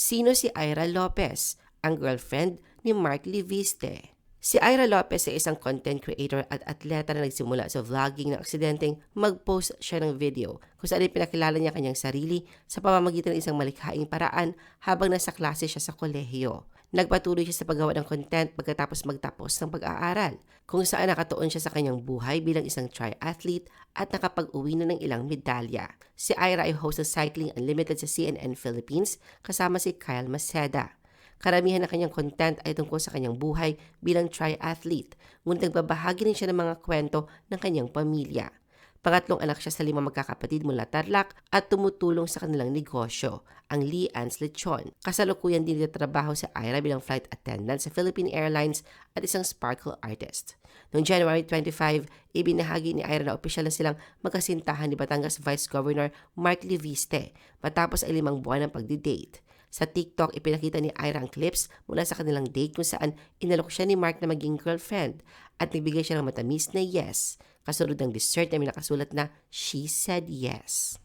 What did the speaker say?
Sino si Ira Lopez, ang girlfriend ni Mark Liviste? Si Ira Lopez ay isang content creator at atleta na nagsimula sa vlogging na aksidenteng mag-post siya ng video kung saan pinakilala niya kanyang sarili sa pamamagitan ng isang malikhaing paraan habang nasa klase siya sa kolehiyo. Nagpatuloy siya sa paggawa ng content pagkatapos magtapos ng pag-aaral, kung saan nakatuon siya sa kanyang buhay bilang isang triathlete at nakapag-uwi na ng ilang medalya. Si Ira ay host ng Cycling Unlimited sa CNN Philippines kasama si Kyle Maceda. Karamihan ng kanyang content ay tungkol sa kanyang buhay bilang triathlete, ngunit nagbabahagi rin siya ng mga kwento ng kanyang pamilya. Pangatlong anak siya sa limang magkakapatid mula Tarlac at tumutulong sa kanilang negosyo, ang Lee Ann's Lechon. Kasalukuyan din trabaho si Ira bilang flight attendant sa Philippine Airlines at isang sparkle artist. Noong January 25, ibinahagi ni Ira na opisyal na silang magkasintahan ni Batangas Vice Governor Mark Liviste matapos ay limang buwan ng pagdi-date. Sa TikTok, ipinakita ni Ira ang clips mula sa kanilang date kung saan inalok siya ni Mark na maging girlfriend at nagbigay siya ng matamis na yes. Kasunod ng dessert na may nakasulat na She Said Yes.